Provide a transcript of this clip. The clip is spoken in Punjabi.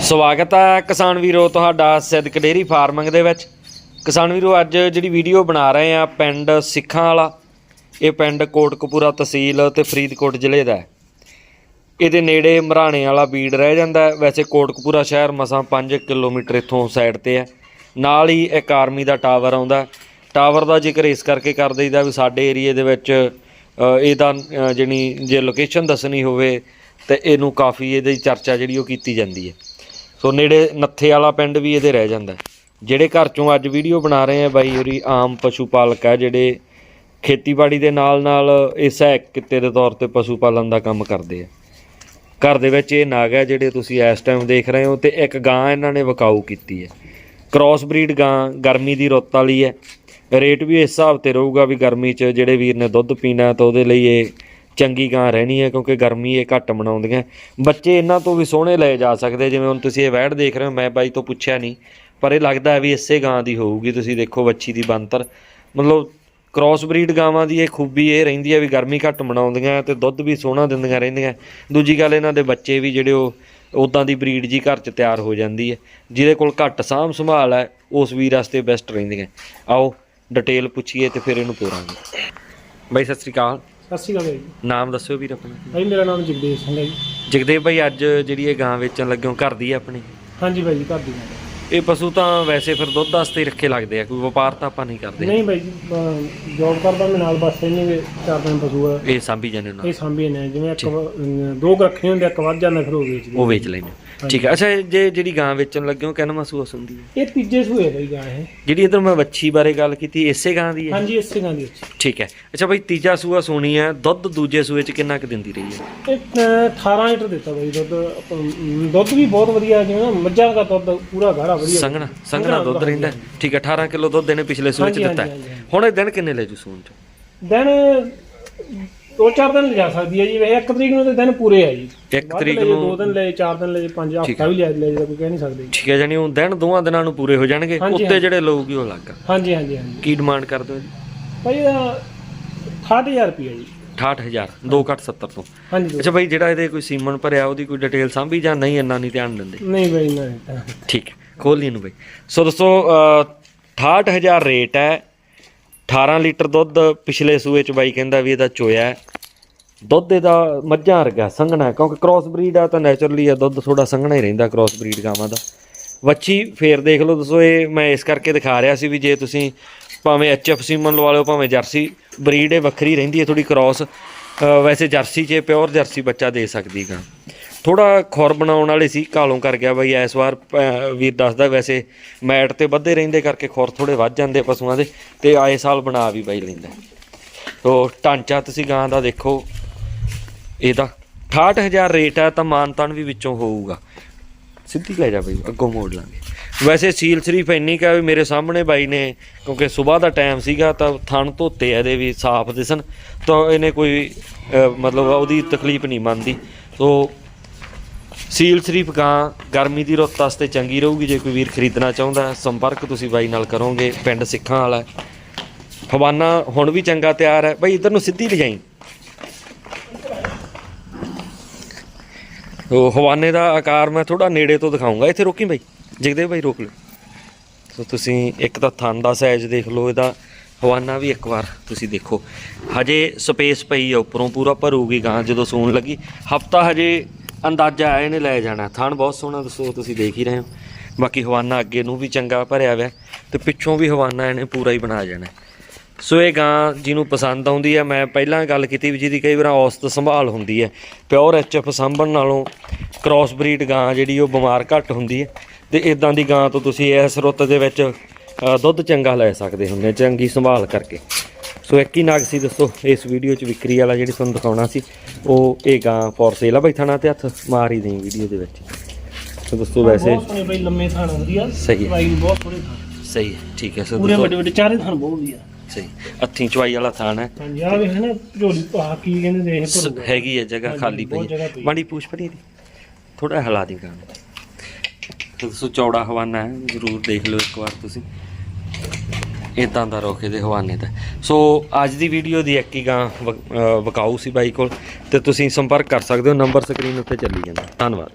ਸਵਾਗਤ ਹੈ ਕਿਸਾਨ ਵੀਰੋ ਤੁਹਾਡਾ ਸਿੱਧਕ ਡੇਰੀ ਫਾਰਮਿੰਗ ਦੇ ਵਿੱਚ। ਕਿਸਾਨ ਵੀਰੋ ਅੱਜ ਜਿਹੜੀ ਵੀਡੀਓ ਬਣਾ ਰਹੇ ਆ ਪਿੰਡ ਸਿੱਖਾਂ ਵਾਲਾ ਇਹ ਪਿੰਡ ਕੋਟਕਪੂਰਾ ਤਹਿਸੀਲ ਤੇ ਫਰੀਦਕੋਟ ਜ਼ਿਲ੍ਹੇ ਦਾ ਹੈ। ਇਹਦੇ ਨੇੜੇ ਮਰਾਣੇ ਵਾਲਾ ਬੀੜ ਰਹਿ ਜਾਂਦਾ ਵੈਸੇ ਕੋਟਕਪੂਰਾ ਸ਼ਹਿਰ ਮਸਾਂ 5 ਕਿਲੋਮੀਟਰ ਇੱਥੋਂ ਸਾਈਡ ਤੇ ਹੈ। ਨਾਲ ਹੀ ਇੱਕ ਆਰਮੀ ਦਾ ਟਾਵਰ ਆਉਂਦਾ ਟਾਵਰ ਦਾ ਜ਼ਿਕਰ ਇਸ ਕਰਕੇ ਕਰ ਦਈਦਾ ਵੀ ਸਾਡੇ ਏਰੀਏ ਦੇ ਵਿੱਚ ਇਹਦਾ ਅ, ਜੇ ਲੋਕੇਸ਼ਨ ਦੱਸਣੀ ਹੋਵੇ ਤੇ ਇਹਨੂੰ ਕਾਫੀ ਇਹਦੀ ਚਰਚਾ ਜਿਹੜੀ ਉਹ ਕੀਤੀ ਜਾਂਦੀ ਹੈ। ਸੋ ਨੇੜੇ ਨੱਥੇ ਵਾਲਾ ਪਿੰਡ ਵੀ ਇਹਦੇ ਰਹਿ ਜਾਂਦਾ ਜਿਹੜੇ ਘਰ ਚੋਂ ਅੱਜ ਵੀਡੀਓ ਬਣਾ ਰਹੇ ਆ ਬਾਈ ਹੋਰੀ ਆਮ ਪਸ਼ੂ ਪਾਲਕ ਹੈ ਜਿਹੜੇ ਖੇਤੀਬਾੜੀ ਦੇ ਨਾਲ ਨਾਲ ਇਹ ਸਹਾਇਕ ਕਿੱਤੇ ਦੇ ਤੌਰ ਤੇ ਪਸ਼ੂ ਪਾਲਣ ਦਾ ਕੰਮ ਕਰਦੇ ਆ। ਘਰ ਦੇ ਵਿੱਚ ਇਹ ਨਾਗ ਹੈ ਜਿਹੜੇ ਤੁਸੀਂ ਇਸ ਟਾਈਮ ਦੇਖ ਰਹੇ ਹੋ ਤੇ ਇੱਕ ਗਾਂ ਇਹਨਾਂ ਨੇ ਵਕਾਊ ਕੀਤੀ ਹੈ। ਕ੍ਰਾਸ ਬਰੀਡ ਗਾਂ ਗਰਮੀ ਦੀ ਰੁੱਤ ਵਾਲੀ ਹੈ। ਰੇਟ ਵੀ ਇਸ ਹਿਸਾਬ ਤੇ ਰਹੂਗਾ ਵੀ ਗਰਮੀ 'ਚ ਜਿਹੜੇ ਵੀਰ ਨੇ ਦੁੱਧ ਪੀਣਾ ਤਾਂ ਉਹਦੇ ਲਈ ਇਹ ਚੰਗੀ ਗਾਂ ਰਹਿਣੀ ਹੈ ਕਿਉਂਕਿ ਗਰਮੀ ਇਹ ਘੱਟ ਮਨਾਉਂਦੀਆਂ। ਬੱਚੇ ਇਹਨਾਂ ਤੋਂ ਵੀ ਸੋਹਣੇ ਲਏ ਜਾ ਸਕਦੇ, ਜਿਵੇਂ ਹੁਣ ਤੁਸੀਂ ਇਹ ਵੈੜ ਦੇਖ ਰਹੇ ਹੋ, ਮੈਂ ਬਾਈ ਤੋਂ ਪੁੱਛਿਆ ਨਹੀਂ, ਪਰ ਇਹ ਲੱਗਦਾ ਵੀ ਇਸੇ ਗਾਂ ਦੀ ਹੋਊਗੀ, ਤੁਸੀਂ ਦੇਖੋ ਬੱਚੀ ਦੀ ਬੰਤਰ ਮਤਲਬ ਕ੍ਰਾਸ ਬਰੀਡ ਗਾਵਾਂ ਦੀ ਇਹ ਖੂਬੀ ਇਹ ਰਹਿੰਦੀ ਹੈ ਵੀ ਗਰਮੀ ਘੱਟ ਮਨਾਉਂਦੀਆਂ ਤੇ ਦੁੱਧ ਵੀ ਸੋਹਣਾ ਦਿੰਦੀਆਂ ਰਹਿੰਦੀਆਂ। ਦੂਜੀ ਗੱਲ ਇਹਨਾਂ ਦੇ ਬੱਚੇ ਵੀ ਜਿਹੜੇ ਉਹ ਉਦਾਂ ਦੀ ਬਰੀਡ ਜੀ ਘਰ 'ਚ ਤਿਆਰ ਹੋ ਜਾਂਦੀ ਹੈ, ਜਿਹਦੇ ਕੋਲ ਘੱਟ ਸਾਂਭ ਸੰਭਾਲ ਹੈ, ਉਸ ਵੀਰ ਵਾਸਤੇ ਬੈਸਟ ਰਹਿੰਦੀਆਂ। ਆਓ ਡਿਟੇਲ ਪੁੱਛੀਏ ਤੇ ਫਿਰ ਇਹਨੂੰ ਤੋਰਾਂਗੇ। ਬਾਈ, ਸਤਿ ਸ੍ਰੀ ਅਕਾਲ। ਸਤਿ ਸ਼੍ਰੀ ਅਕਾਲ ਜੀ। ਨਾਮ ਦੱਸਿਓ ਵੀਰ ਆਪਣਾ। ਭਾਈ ਮੇਰਾ ਨਾਮ ਜਗਦੇਵ ਸਿੰਘ ਹੈ ਜੀ। ਜਗਦੇਵ ਭਾਈ ਅੱਜ ਜਿਹੜੀ ਇਹ ਗਾਂ ਵੇਚਣ ਲੱਗਿਓ ਘਰ ਦੀ ਹੈ ਆਪਣੀ? ਹਾਂਜੀ ਭਾਈ ਜੀ ਘਰ ਦੀ ਇਹ ਪਸ਼ੂ ਤਾਂ ਵੈਸੇ ਫਿਰ ਦੁੱਧ ਵਾਸਤੇ ਹੀ ਰੱਖੇ ਲੱਗਦੇ ਆ ਕੋਈ ਵਪਾਰ ਤਾਂ ਆਪਾਂ ਨਹੀਂ ਹੈ। ਕਰਦੇ। ਨਹੀਂ ਭਾਈ ਜੀ ਜੌਬ ਕਰਦਾ ਮੈਂ ਨਾਲ ਬਸ ਇੰਨੇ ਵੀ ਚਾਰ ਪੰਜ ਪਸ਼ੂ ਆ। ਇਹ ਸਾਂਭੀ ਜਾਂਦੇ ਉਹਨਾਂ ਇਹ ਸਾਂਭੇ ਨੇ ਜਿਵੇਂ ਇੱਕ ਵ- ਅਮ, ਦੋ ਕੁ ਰੱਖੇ ਹੁੰਦੇ ਆ, ਇੱਕ ਵੱਧ ਜਾਂਦਾ ਫਿਰ ਉਹ ਵੇਚਦੇ ਉਹ ਵੇਚ ਲੈਂਦੇ ਠੀਕ ਹੈ ਅੱਛਾ ਇਹ ਜੇ ਜਿਹੜੀ ਗਾਂ ਵੇਚਣ ਲੱਗਿਓ ਕਿੰਨਾ ਮਹਿਸੂਸ ਹੁੰਦੀ ਹੈ ਇਹ ਤੀਜੇ ਸੂਏ ਭਾਈ ਗਾਂ ਇਹ। ਜਿਹੜੀ ਇਧਰ ਮੈਂ ਵੱਛੀ ਬਾਰੇ ਗੱਲ ਕੀਤੀ ਇਸੇ ਗਾਂ ਦੀ ਹੈ? ਹਾਂਜੀ ਇਸੇ ਗਾਂ ਦੀ ਅੱਛੀ ਠੀਕ ਹੈ। ਅੱਛਾ ਭਾਈ ਤੀਜਾ ਸੂਆ ਸੋਣੀ ਹੈ ਦੁੱਧ ਦੂਜੇ ਸੂਏ ਚ ਕਿੰਨਾ ਕੁ ਦਿੰਦੀ ਰਹੀ ਹੈ? ਇਹ ਅ, 18 ਲੀਟਰ ਦਿੱਤਾ ਭਾਈ ਦੁੱਧ ਆਪਾਂ, ਦੁੱਧ ਵੀ ਬਹੁਤ ਵਧੀਆ ਜਿਵੇਂ ਨਾ ਮੱਝਾਂ ਦਾ ਦੁੱਧ ਪੂਰਾ ਗਾੜਾ ਵਧੀਆ। ਸੰਘਣਾ ਸੰਘਣਾ ਦੁੱਧ ਰਹਿੰਦਾ। ਹੈ। ਠੀਕ ਹੈ 18 ਕਿਲੋ ਦੁੱਧ ਇਹਨੇ ਪਿਛਲੇ ਸੂਏ ਚ ਹਾਂਜੀ, ਦਿੱਤਾ ਹੈ। ਹਾਂਜੀ। ਹੁਣ ਇਹ ਦਿਨ ਕਿੰਨੇ ਲੈ ਜੂ ਸੂਣ ਚ? ਦਿਨ ਦੋ ਚਾਰ ਦਿਨ ਲਿਜਾ ਸਕਦੀ ਹੈ ਜੀ। ਵੈਸੇ ਇੱਕ ਤਰੀਕ ਨੂੰ ਤੇ ਦਿਨ ਪੂਰੇ ਆ ਜੀ। ਇੱਕ ਵੱਧ ਤਰੀਕ ਲਏ, ਦੋ ਨੂੰ ਦਿਨ ਲਏ ਚਾਰ ਦਿਨ ਲਏ ਪੰਜ ਹਫ਼ਤਾ ਵੀ ਲਿਆ ਲੈ ਜਾ ਕੋਈ ਕਹਿ ਨਹੀਂ ਸਕਦੇ। ਠੀਕ ਹੈ ਜਾਨੀ ਉਹ ਦਿਨ ਦੋਵਾਂ ਦਿਨਾਂ ਨੂੰ ਪੂਰੇ ਹੋ ਜਾਣਗੇ। ਹਾਂਜੀ, ਉੱਤੇ ਜਿਹੜੇ ਲਊਗੀ ਉਹ ਲੱਗ ਹਾਂਜੀ ਹਾਂਜੀ ਹਾਂਜੀ। ਕੀ ਡਿਮਾਂਡ ਕਰ ਦਿਓ ਜੀ? ਭਾਈ ਇਹਦਾ 68000 ਰੁਪਏ ਜੀ। 68000 2 ਘੱਟ 70 ਤੋਂ। ਹਾਂਜੀ ਦੋ। ਅੱਛਾ ਭਾਈ ਜਿਹੜਾ ਇਹਦੇ ਕੋਈ ਸੀਮਨ ਭਰਿਆ ਉਹਦੀ ਕੋਈ ਡਿਟੇਲ ਸਾਂਭੀ ਜਾਂ ਨਹੀਂ ਇੰਨਾ ਨਹੀਂ ਧਿਆਨ ਦਿੰਦੇ? ਨਹੀਂ ਭਾਈ ਨਹੀਂ ਠੀਕ ਹੈ। ਖੋਲ ਲਈ ਇਹਨੂੰ ਬਈ। ਸੋ ਦੋਸਤੋ ਅ, 68000 ਰੇਟ ਹੈ। 18 ਲੀਟਰ ਦੁੱਧ ਪਿਛਲੇ ਸੂਏ ਚ ਬਾਈ ਕਹਿੰਦਾ ਵੀ ਇਹਦਾ ਚੋਇਆ ਹੈ। ਦੁੱਧ ਇਹਦਾ ਮੱਝਾਂ ਵਰਗਾ ਸੰਘਣਾ ਹੈ, ਕਿਉਂਕਿ ਕ੍ਰਾਸ ਬਰੀਡ ਆ ਤਾਂ ਨੇਚਰਲੀ ਆ ਦੁੱਧ ਥੋੜਾ ਸੰਘਣਾ ਹੀ ਰਹਿੰਦਾ ਕ੍ਰਾਸ ਬਰੀਡ ਗਾਵਾਂ ਦਾ। ਵੱਛੀ ਫੇਰ ਦੇਖ ਲਓ ਦੱਸੋ ਇਹ ਮੈਂ ਇਸ ਕਰਕੇ ਦਿਖਾ ਰਿਹਾ ਸੀ ਵੀ ਜੇ ਤੁਸੀਂ ਭਾਵੇਂ ਐਚਐਫ ਸੀਮਨ ਲਵਾ ਲਿਓ ਭਾਵੇਂ ਜਰਸੀ ਬਰੀਡ ਇਹ ਵੱਖਰੀ ਰਹਿੰਦੀ ਹੈ ਥੋੜੀ ਕ੍ਰਾਸ ਵੈਸੇ ਜਰਸੀ 'ਚ ਪਿਓਰ ਜਰਸੀ ਬੱਚਾ ਦੇ ਸਕਦੀ ਗਾ। ਥੋੜਾ ਖੁਰ ਬਣਾਉਣ ਵਾਲੇ ਸੀ ਕਾਲੋਂ ਕਰ ਗਿਆ ਬਈ ਇਸ ਵਾਰ ਅਹ, ਵੀਰ ਦੱਸਦਾ ਵੈਸੇ ਮੈਟ ਤੇ ਵੱਧੇ ਰਹਿੰਦੇ ਕਰਕੇ ਖੁਰ ਥੋੜੇ ਵੱਧ ਜਾਂਦੇ ਪਸ਼ੂਆਂ ਦੇ ਤੇ ਆਏ ਸਾਲ ਬਣਾ ਵੀ ਬਾਈ ਲੈਂਦਾ। ਤੋ ਢਾਂਚਾ ਤੁਸੀਂ ਗਾਂ ਦਾ ਦੇਖੋ ਇਹਦਾ 68000 ਰੇਟ ਹੈ ਤਾਂ ਮਾਨਤਾਨ ਵੀ ਵਿੱਚੋਂ ਹੋਊਗਾ। ਸਿੱਧੀ ਲੈ ਜਾ ਬਈ ਅੱਗੋਂ ਮੋੜ ਲਾਂਗੇ। ਵੈਸੇ ਸੀਲ ਸ਼ਰੀਫ ਇੰਨੀ ਕਾ ਵੀ ਮੇਰੇ ਸਾਹਮਣੇ ਬਾਈ ਨੇ ਕਿਉਂਕਿ ਸਵੇਰ ਦਾ ਟਾਈਮ ਸੀਗਾ ਤਾਂ ਥਣ ਧੋਤੇ ਇਹਦੇ ਵੀ ਸਾਫ਼ ਦਿਸਣ। ਤਾਂ ਇਹਨੇ ਕੋਈ ਮਤਲਬ ਉਹਦੀ ਤਕਲੀਫ ਨਹੀਂ ਮੰਨਦੀ। ਸੋ ਸੀਲ ਸ਼ਰੀਫ ਗਾਂ, ਗਰਮੀ ਦੀ ਰੁੱਤ ਵਾਸਤੇ ਚੰਗੀ ਰਹੂਗੀ, ਜੇ ਕੋਈ ਵੀਰ ਖਰੀਦਣਾ ਚਾਹੁੰਦਾ, ਸੰਪਰਕ ਤੁਸੀਂ ਬਾਈ ਨਾਲ ਕਰੋਗੇ, ਪਿੰਡ ਸਿੱਖਾਂ ਵਾਲਾ ਹਵਾਨਾ ਹੁਣ ਵੀ ਚੰਗਾ ਤਿਆਰ ਹੈ। ਬਾਈ, ਇਧਰ ਨੂੰ ਸਿੱਧੀ ਲਿਜਾਈ। ਉਹ ਹਵਾਨੇ ਦਾ ਆਕਾਰ ਮੈਂ ਥੋੜਾ ਨੇੜੇ ਤੋਂ ਦਿਖਾਉਂਗਾ। ਇੱਥੇ ਰੋਕੀ ਬਾਈ। ਜਗਦੇ ਬਾਈ, ਰੋਕ ਲਓ। ਸੋ ਤੁਸੀਂ ਇੱਕ ਤਾਂ ਥਣ ਦਾ ਸਾਈਜ਼ ਦੇਖ ਲਓ, ਇਹਦਾ ਹਵਾਨਾ ਵੀ ਇੱਕ ਵਾਰ ਤੁਸੀਂ ਦੇਖੋ। ਹਜੇ ਸਪੇਸ ਪਈ ਆ, ਉੱਪਰੋਂ ਪੂਰਾ ਭਰੂਗੀ ਗਾਂ, ਜਦੋਂ ਸੂਣ ਲੱਗੀ। ਹਫਤਾ ਹਜੇ ਅੰਦਾਜ਼ਾ ਹੈ ਇਹਨੇ ਲੈ ਜਾਣਾ। ਥਣ ਬਹੁਤ ਸੋਹਣਾ ਦੱਸੋ, ਤੁਸੀਂ ਦੇਖ ਹੀ ਰਹੇ ਹੋ। ਬਾਕੀ ਹਵਾਨਾ ਅੱਗੇ ਨੂੰ ਵੀ ਚੰਗਾ ਭਰਿਆ ਹੋਇਆ ਤੇ ਪਿੱਛੋਂ ਵੀ ਹਵਾਨਾ ਇਹਨੇ ਪੂਰਾ ਹੀ ਬਣਾ ਜਾਣਾ ਸੋ ਇਹ ਗਾਂ ਜਿਹਨੂੰ ਪਸੰਦ ਆਉਂਦੀ ਹੈ, ਮੈਂ ਪਹਿਲਾਂ ਗੱਲ ਕੀਤੀ ਵੀ ਜਿਹਦੀ ਕਈ ਵਾਰ ਔਸਤ ਸੰਭਾਲ ਹੁੰਦੀ ਹੈ। ਪਿਓਰ ਐਚਐਫ ਸਾਂਭਣ ਨਾਲੋਂ ਕ੍ਰਾਸ ਬਰੀਡ ਗਾਂ ਜਿਹੜੀ ਉਹ ਬਿਮਾਰ ਘੱਟ ਹੁੰਦੀ ਹੈ ਤੇ ਇਦਾਂ ਦੀ ਗਾਂ ਤੋਂ ਤੁਸੀਂ ਇਸ ਰੁੱਤ ਦੇ ਵਿੱਚ ਦੁੱਧ ਚੰਗਾ ਲੈ ਸਕਦੇ ਹੁੰਦੇ ਚੰਗੀ ਸੰਭਾਲ ਕਰਕੇ। ਸੋ ਇੱਕ ਹੀ ਨਾਗ ਸੀ ਦੱਸੋ ਇਸ ਵੀਡੀਓ 'ਚ ਵਿਕਰੀ ਵਾਲਾ ਜਿਹੜੀ ਤੁਹਾਨੂੰ ਦਿਖਾਉਣਾ ਸੀ ਉਹ ਇਹ ਗਾਂ ਫੋਰ ਸੇਲ ਆ ਬਈ ਥਣਾ ਤੇ ਹੱਥ ਮਾਰ ਹੀ ਦੇਈ ਵੀਡੀਓ ਦੇ ਵਿੱਚ। ਸੋ ਦੋਸਤੋ ਵੈਸੇ ਬਹੁਤ ਸੋਹਣੇ ਭਾਈ ਲੰਮੇ ਥਾਣ ਵਧੀਆ ਸਹੀ ਹੈ। ਬਹੁਤ ਸੋਹਣੇ ਥਾਣ। ਸਹੀ ਹੈ ਠੀਕ ਹੈ ਸੋ ਪੂਰੇ ਵੱਡੇ ਵੱਡੇ ਚਾਰੇ ਥਾਣ ਬਹੁਤ ਵਧੀਆ। ਸਹੀ ਅੱਥੀ ਚਵਾਈ ਵਾਲਾ ਥਾਨ ਹੈ। ਹਾਂਜੀ ਆ ਵੀ ਹੈ ਨਾ ਝੋਲੀ ਪਾ ਕੀ ਕਹਿੰਦੇ ਭਰੂਗਾ ਹੈਗੀ ਹੈ ਜਗ੍ਹਾ ਖਾਲੀ ਪਈ। ਮਾੜੀ ਪੂਛ ਪੜੀ ਦੀ। ਥੋੜਾ ਹਿਲਾ ਦੀ ਗਾਂ ਸੋ ਚੌੜਾ ਹਵਾਨਾ ਹੈ ਜ਼ਰੂਰ ਦੇਖ ਲਓ ਇੱਕ ਵਾਰ ਤੁਸੀਂ। ਇਦਾਂ ਦਾ ਰੋਕੇ ਦੇ ਹਵਾਨੇ ਦਾ। ਸੋ ਅੱਜ ਦੀ ਵੀਡੀਓ ਦੀ ਇੱਕ ਹੀ ਗਾਂ ਵਕਾਊ ਸੀ ਬਾਈ ਕੋਲ ਤੇ ਤੁਸੀਂ ਸੰਪਰਕ ਕਰ ਸਕਦੇ ਹੋ ਨੰਬਰ ਸਕਰੀਨ ਉੱਤੇ ਚੱਲੀ ਜਾਂਦਾ। ਧੰਨਵਾਦ।